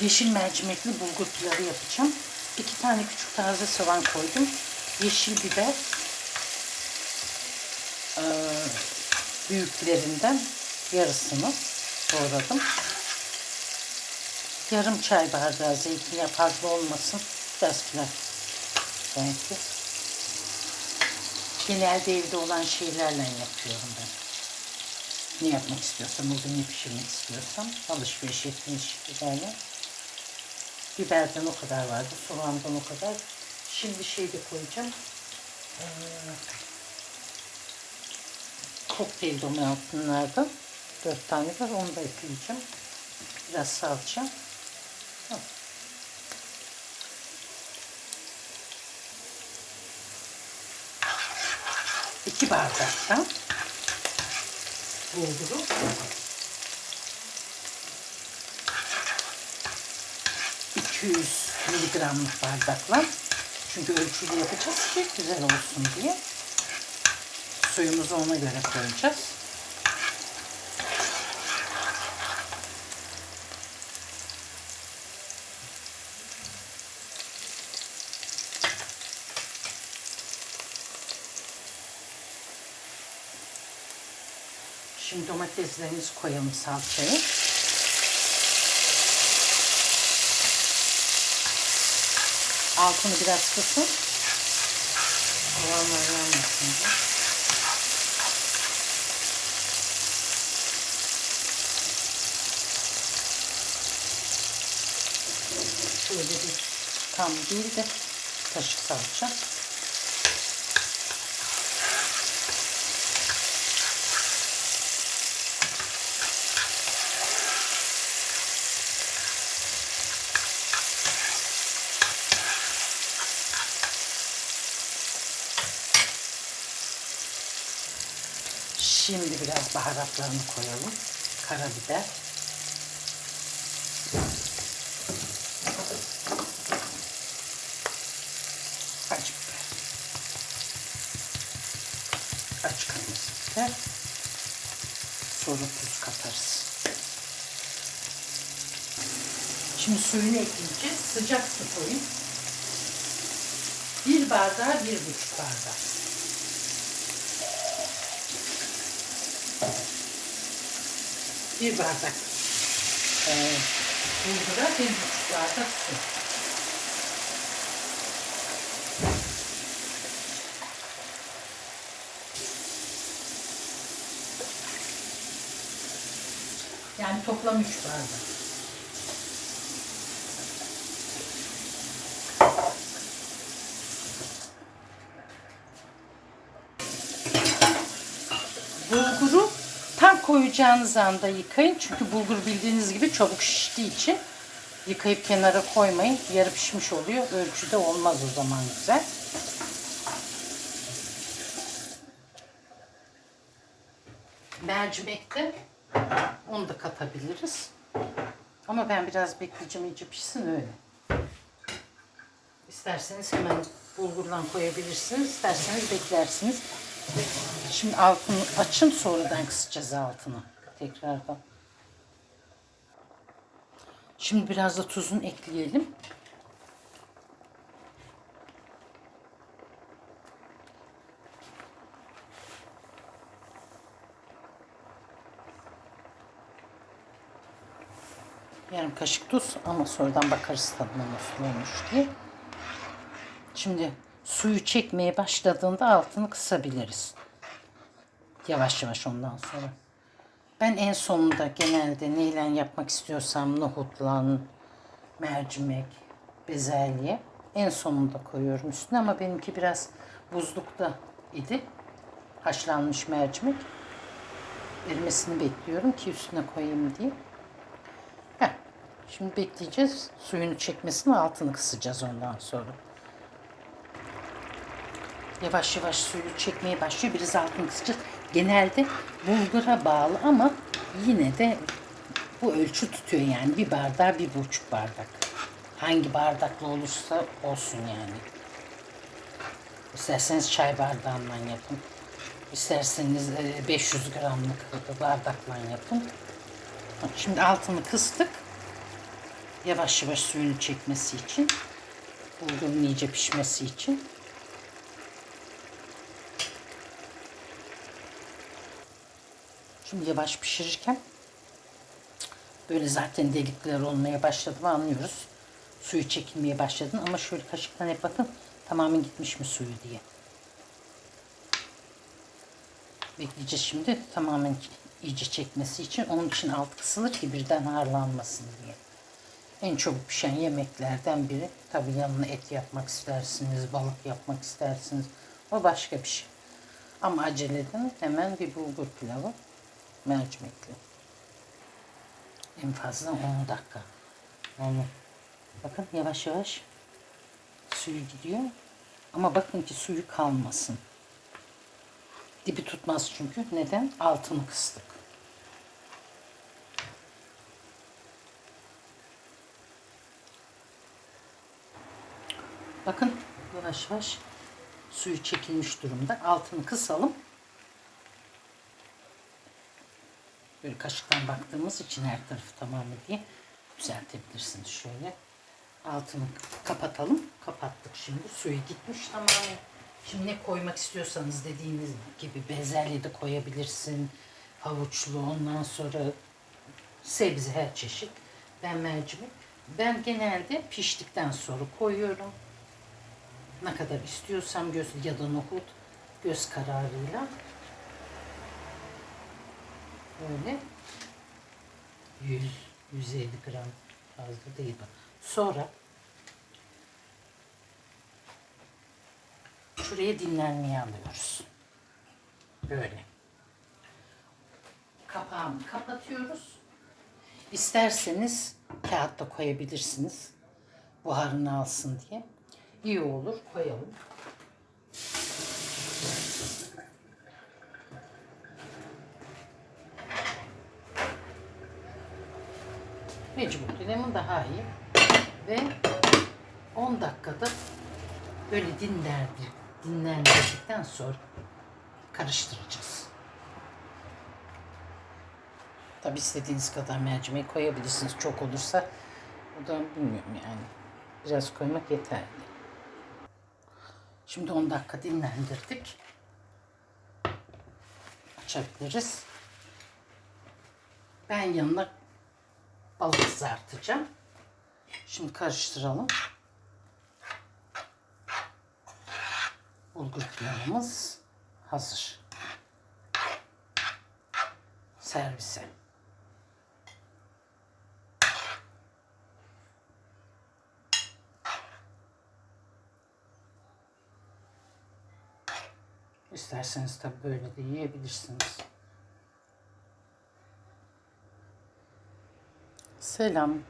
Yeşil mercimekli bulgur pilavı yapacağım. İki tane küçük taze soğan koydum. Yeşil biber. Ee, büyüklerinden yarısını doğradım. Yarım çay bardağı zeytinyağı fazla olmasın. Biraz pilav belki. Genelde evde olan şeylerle yapıyorum ben. Ne yapmak istiyorsam, o gün ne pişirmek istiyorsam alışveriş ettiğiniz şeylerle. Biberden o kadar vardı, soğandan o kadar. Şimdi şey de koyacağım. Ee, kokteyl domatesinlerden dört tane var, onu da ekleyeceğim. Biraz salça. Hı. İki bardaktan bulguru. ...200 miligramlık bardakla. Çünkü ölçülü yapacağız ki güzel olsun diye. Suyumuzu ona göre koyacağız. Şimdi domateslerimizi koyalım salçayı. Altını biraz kısın. Soğanlar yanmasın diye. Şöyle bir tam değil de kaşık salça. Şimdi biraz baharatlarını koyalım. Karabiber. Acı biber. Acı kırmızı biber. Sonra tuz katarız. Şimdi suyunu ekleyeceğiz. Sıcak su koyun. Bir bardağa bir buçuk bardak. Bir bardak e, bulgura bir bardak su. Yani toplam üç bardak. bulguru tam koyacağınız anda yıkayın. Çünkü bulgur bildiğiniz gibi çabuk şiştiği için yıkayıp kenara koymayın. Yarı pişmiş oluyor. Ölçüde olmaz o zaman güzel. Mercimekte onu da katabiliriz. Ama ben biraz bekleyeceğim iyice pişsin öyle. İsterseniz hemen bulgurdan koyabilirsiniz. İsterseniz beklersiniz. Şimdi altını açın sonradan kısacağız altını. Tekrardan. Şimdi biraz da tuzunu ekleyelim. Yarım kaşık tuz ama sonradan bakarız tadına nasıl olmuş diye. Şimdi suyu çekmeye başladığında altını kısabiliriz. Yavaş yavaş ondan sonra. Ben en sonunda genelde neyle yapmak istiyorsam nohutla, mercimek, bezelye en sonunda koyuyorum üstüne ama benimki biraz buzlukta idi. Haşlanmış mercimek. Erimesini bekliyorum ki üstüne koyayım diye. Heh. Şimdi bekleyeceğiz. Suyunu çekmesini altını kısacağız ondan sonra. Yavaş yavaş suyu çekmeye başlıyor. Biraz altını kısacağız. Genelde bulgura bağlı ama yine de bu ölçü tutuyor yani. Bir bardağı bir buçuk bardak. Hangi bardakla olursa olsun yani. İsterseniz çay bardağından yapın. İsterseniz e, 500 gramlık bardakla yapın. Şimdi altını kıstık. Yavaş yavaş suyunu çekmesi için. Bulgurun iyice pişmesi için. Şimdi yavaş pişirirken böyle zaten delikler olmaya başladı mı anlıyoruz. Suyu çekilmeye başladın ama şöyle kaşıktan hep bakın tamamen gitmiş mi suyu diye. Bekleyeceğiz şimdi tamamen iyice çekmesi için. Onun için alt kısılır ki birden harlanmasın diye. En çabuk pişen yemeklerden biri. Tabi yanına et yapmak istersiniz, balık yapmak istersiniz. O başka bir şey. Ama acele edin hemen bir bulgur pilavı mercimekli. En fazla 10 dakika. Yani bakın yavaş yavaş suyu gidiyor. Ama bakın ki suyu kalmasın. Dibi tutmaz çünkü. Neden? Altını kıstık. Bakın yavaş yavaş suyu çekilmiş durumda. Altını kısalım. Böyle kaşıktan baktığımız için her tarafı tamamı diye düzeltebilirsiniz şöyle. Altını kapatalım. Kapattık şimdi. Suyu gitmiş tamamen. Şimdi ne koymak istiyorsanız dediğiniz gibi bezelye de koyabilirsin. Havuçlu ondan sonra sebze her çeşit. Ben mercimek. Ben genelde piştikten sonra koyuyorum. Ne kadar istiyorsam göz ya da nohut göz kararıyla. Böyle 100 150 gram fazla değil bak. Sonra şuraya dinlenmeye alıyoruz. Böyle. Kapağını kapatıyoruz. İsterseniz kağıt da koyabilirsiniz. Buharını alsın diye. İyi olur koyalım. Mecbur lemon daha iyi. Ve 10 dakikada böyle dinlendir, dinlendirdikten sonra karıştıracağız. Tabi istediğiniz kadar mercimek koyabilirsiniz. Çok olursa o da bilmiyorum yani. Biraz koymak yeterli. Şimdi 10 dakika dinlendirdik. Açabiliriz. Ben yanına balık kızartacağım. Şimdi karıştıralım. Bulgur pilavımız hazır. Servise. İsterseniz tabii böyle de yiyebilirsiniz. Selam.